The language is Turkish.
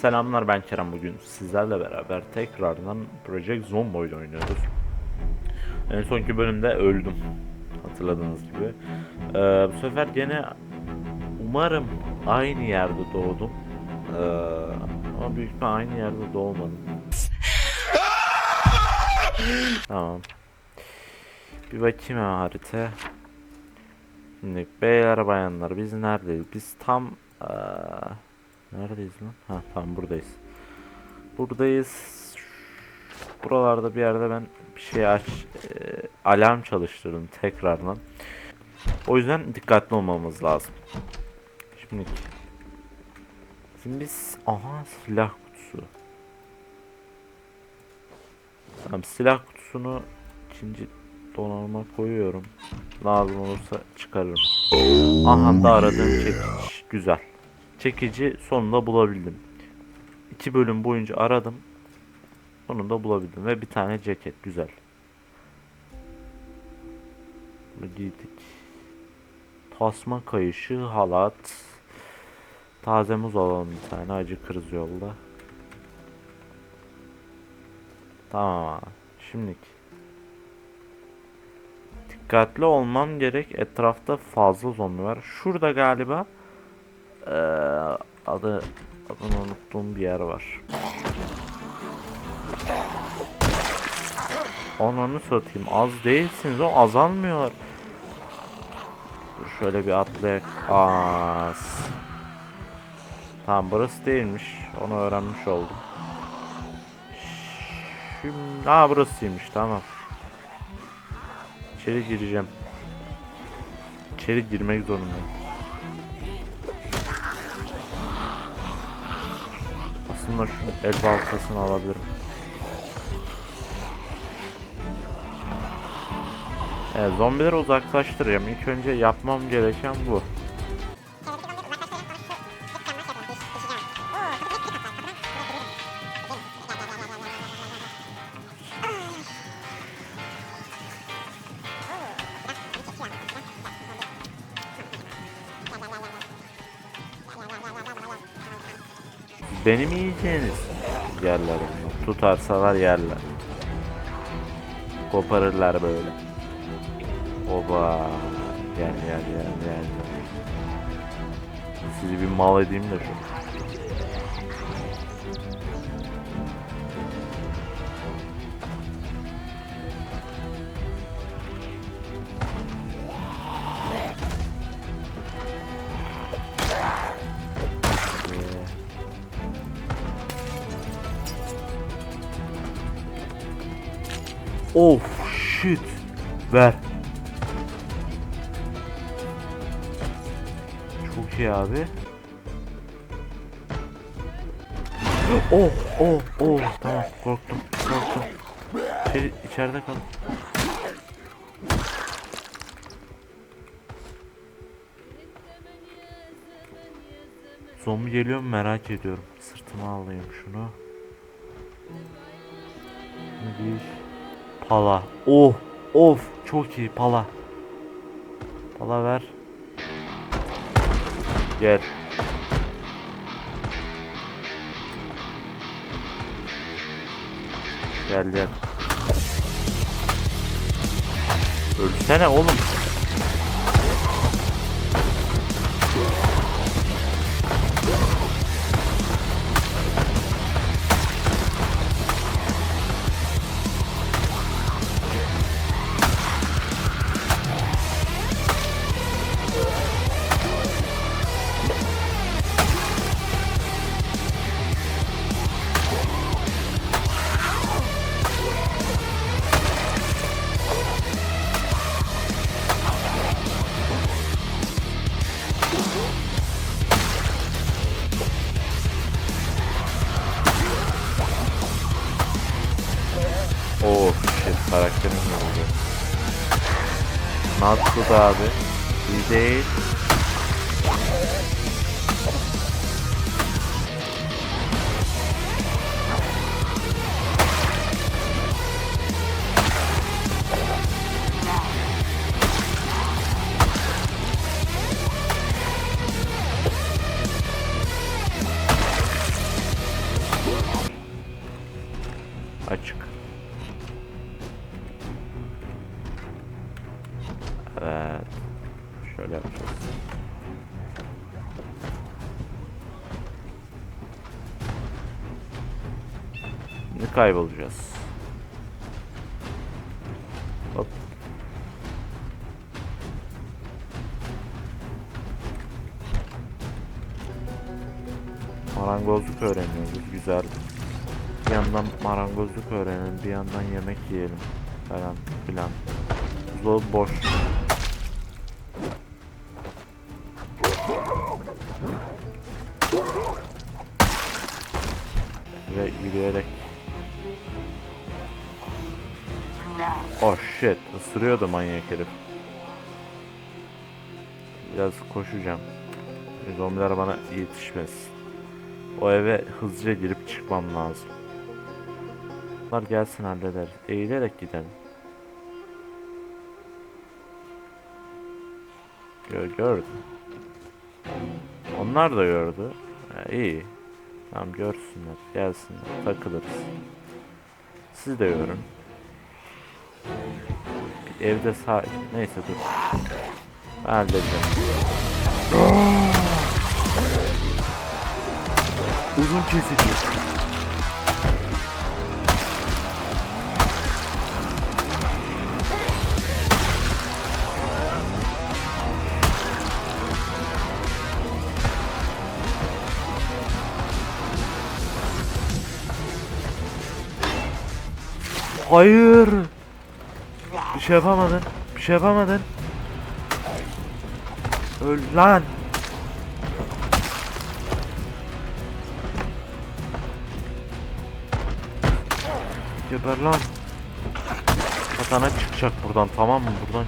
Selamlar ben Kerem bugün sizlerle beraber tekrardan Project Zomboid oynuyoruz. En sonki bölümde öldüm hatırladığınız gibi. Ee, bu sefer gene umarım aynı yerde doğdum. Ee, ama büyük ihtimal aynı yerde doğmadım. tamam. Bir bakayım hemen harita. Şimdi beyler bayanlar biz neredeyiz? Biz tam eee, neredeyiz lan? Ha tamam buradayız. Buradayız. Buralarda bir yerde ben bir şey aç eee, alarm çalıştırdım tekrardan. O yüzden dikkatli olmamız lazım. Şimdi Şimdi biz aha silah kutusu. Tamam silah kutusunu ikinci donanıma koyuyorum. Lazım olursa çıkarırım. Aha da aradığım çekiç. Güzel. Çekici sonunda bulabildim. İki bölüm boyunca aradım. Sonunda bulabildim ve bir tane ceket. Güzel. Bunu giydik. Tasma kayışı, halat. Taze muz alalım bir tane. Acıkırız yolda. Tamam abi. Şimdiki. Dikkatli olmam gerek. Etrafta fazla zombi var. Şurada galiba eee, adı adını unuttuğum bir yer var. Ananı satayım. Az değilsiniz. O azalmıyorlar. Dur şöyle bir atlayak. Az. Tamam burası değilmiş. Onu öğrenmiş oldum. Şimdi, aa burasıymış tamam. İçeri gireceğim. İçeri girmek zorundayım. Şu el baltasını alabilirim. Evet, zombileri uzaklaştıracağım. İlk önce yapmam gereken bu. Benim yiyeceğiniz yerler bunlar. Tutarsalar yerler. Koparırlar böyle. Oba. Gel gel gel gel. Sizi bir mal edeyim de şu. Of shit. Ver. Çok iyi abi. Oh oh oh tamam korktum korktum. İçeri, içeride kal. Zombi geliyor mu merak ediyorum. Sırtıma alayım şunu. Şunu giy. Pala. Oh of çok iyi pala. Pala ver. Gel. Gel gel. Ölsene oğlum. Tut abi. İyi değil. Açık. Şöyle yapacağız. Şimdi kaybolacağız. Hop. Marangozluk öğreniyoruz. Güzel. Bir yandan marangozluk öğrenelim, bir yandan yemek yiyelim falan filan. Buzdolabı boş. Ve yürüyerek Oh shit, ısırıyordu manyak herif. Biraz koşacağım. Zombiler bana yetişmesin. O eve hızlıca girip çıkmam lazım. Bunlar gelsin hallederiz. Eğilerek gidelim. Gör, gördü. Onlar da gördü. Ha, iyi. Tamam görsünler. Gelsinler. Takılırız. Siz de görün. Evde sağ... Neyse dur. Ben halledeceğim. Uzun kesici. Hayır. Bir şey yapamadın. Bir şey yapamadın. Öl lan. Geber lan. Katana çıkacak buradan tamam mı? Buradan.